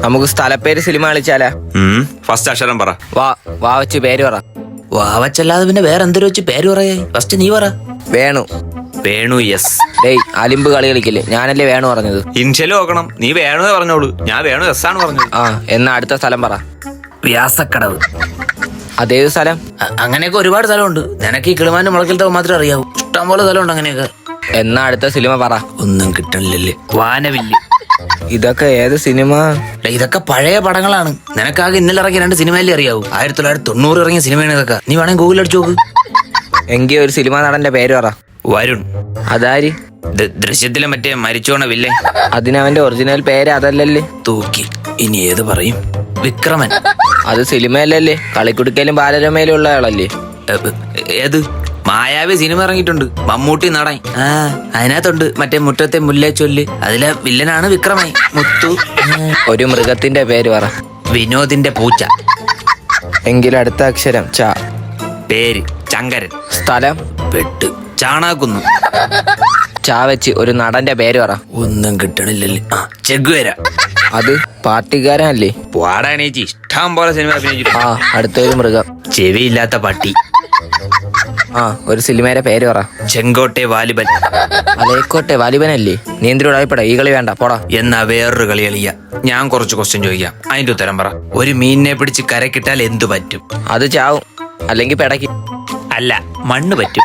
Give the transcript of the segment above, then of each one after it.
നമുക്ക് സ്ഥലപ്പേര് cinema കളിച്ചാലാ. First അക്ഷരം പറ. വാ വാ വെച്ച് പേര് പറ. വാവച്ചല്ലാതെ പിന്നെ വേറെ എന്തൊരു വെച്ച് പേര് പറയേ? ഫസ്റ്റ് നീ പറ. വേണു. വേണു യെസ് ഡേയ് അലിമ്പ് കളി കളിക്കില്ലേ? ഞാനല്ലേ വേണു പറഞ്ഞത്? ഇൻഷ്യൽ നോക്കണം. നീ വേണു പറഞ്ഞോളൂ. ഞാൻ വേണു യെസ് ആണ് പറഞ്ഞത്. ആ എന്നാ അടുത്ത സ്ഥലം പറ. വ്യാസക്കടവ്. അതേത് സ്ഥലം? അ- അങ്ങനെയൊക്കെ ഒരുപാട് സ്ഥലമുണ്ട്. നിനക്ക് ഈ കിളിമാന്റെ മുളക്കിലത്തെ മാത്രമേ അറിയാവൂ. ഇഷ്ടം പോലെ സ്ഥലമുണ്ട് അങ്ങനെയൊക്കെ. എന്നാ അടുത്ത സിനിമ പറ. ഒന്നും കിട്ടണില്ലല്ലേ. വാനവില്ല്. ഇതൊക്കെ ഏത് സിനിമ? ഇതൊക്കെ പഴയ പടങ്ങളാണ്. നിനക്കാകെ ഇന്നലെ ഇറങ്ങിയ രണ്ട് സിനിമയിലേ അറിയാവൂ? ആയിരത്തി തൊള്ളായിരത്തി തൊണ്ണൂറ് ഇറങ്ങിയ സിനിമയാണ് ഇതൊക്കെ. നീ വേണമെങ്കിൽ ഗൂഗിൾ അടിച്ചു നോക്ക്. എങ്കി ഒരു സിനിമ നടന്റെ പേര് പറ. വരുൺ. അതാര്? ദൃശ്യത്തിലെ മറ്റേ മരിച്ചോണ വില്ലേ? അതിനവന്റെ ഒറിജിനൽ പേര് അതല്ലല്ലേ? തൂക്കി. ഇനി ഏത് പറയും? വിക്രമൻ. അത് സിനിമയല്ലല്ലേ? കളിക്കുടുക്കലും ബാലരമയിലും ഉള്ള ആളല്ലേ ഏത്? മായാവി സിനിമ ഇറങ്ങിയിട്ടുണ്ട്. മമ്മൂട്ടി നടൻ. ആ അതിനകത്തുണ്ട്. മറ്റേ മുറ്റത്തെ മുല്ലേ ചൊല്ല്. അതിലെ വില്ലനാണ് വിക്രമായി മുത്തു. ഒരു മൃഗത്തിന്റെ പേര് പറ. വിനോദിന്റെ പൂച്ച. എങ്കിൽ അടുത്ത അക്ഷരം ച. പേര് ചങ്കരൻ സ്ഥലം? പെട്ട് ചാണാക്കുന്നു. ചാ വെച്ച് ഒരു നടന്റെ പേര് പറ. ഒന്നും കിട്ടണില്ലല്ലേ. ആ ചെഗുവര. അത് പാർട്ടിക്കാരനല്ലേ? പാടാനേച്ചി ഇഷ്ടം പോലെ സിനിമ അഭിനയിച്ചു ആ അടുത്തൊരു മൃഗം. ചെവിയില്ലാത്ത പട്ടി. ആ ഒരു സിനിമയുടെ പേര് പറ. ചെങ്കോട്ടെ വാലിബൻ. അലേക്കോട്ടെ വാലിബനല്ലേ? നീ എന്തിനോട് ആയിപ്പെടാ ഈ കളി വേണ്ട പോടാ. എന്നാ വേറൊരു കളി കളിയ. ഞാൻ കുറച്ച് ക്വസ്റ്റ്യൻ ചോദിക്കാം. അതിന്റെ ഉത്തരം പറ. ഒരു മീനിനെ പിടിച്ച് കരക്കിട്ടാൽ എന്തു പറ്റും? അത് ചാവും. അല്ലെങ്കിൽ പെടക്കി. അല്ല മണ്ണ് പറ്റും.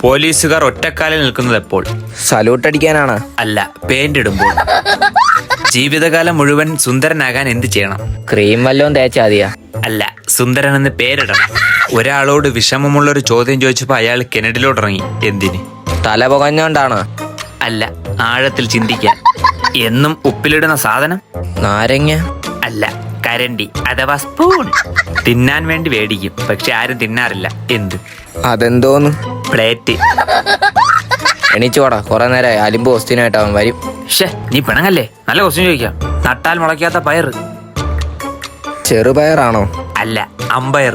പോലീസുകാർ ഒറ്റക്കാലിൽ നിൽക്കുന്നത് എപ്പോൾ? സല്യൂട്ട് അടിക്കാനാണ്. അല്ല പെയിന്റ് ഇടുമ്പോൾ. ജീവിതകാലം മുഴുവൻ സുന്ദരനാകാൻ എന്ത് ചെയ്യണം? ക്രീം വല്ലതും തേച്ചാതിയാ. അല്ല സുന്ദരൻ എന്ന് പേരിടണം. ഒരാളോട് വിഷമമുള്ള ഒരു ചോദ്യം ചോദിച്ചപ്പോൾ അയാൾ കിണറ്റിലോട്ട് ഇറങ്ങി എന്തിന്? തല പുകഞ്ഞോണ്ടാണ്? അല്ല ആഴത്തിൽ ചിന്തിക്കാൻ എന്നും ഉപ്പിലിടുന്ന സാധനം? നാരങ്ങ? അല്ല കരണ്ടി അഥവാ സ്പൂൺ. തിന്നാൻ വേണ്ടി മേടിക്കും പക്ഷെ ആരും തിന്നാറില്ല. എന്ത്? അതെന്തോന്ന്? പ്ലേറ്റ്. എണീച്ചോടാ കുറെ നേരമായി അലിമ്പ് ക്വസ്റ്റ്യനായിട്ട് അവൻ വരും. ഷേ നീ പിണങ്ങല്ലേ? നല്ല ക്വസ്റ്റ്യൻ ചോദിക്കാം. നട്ടാൽ മുളയ്ക്കാത്ത പയർ ചെറുപയറാണോ? അല്ല അമ്പയർ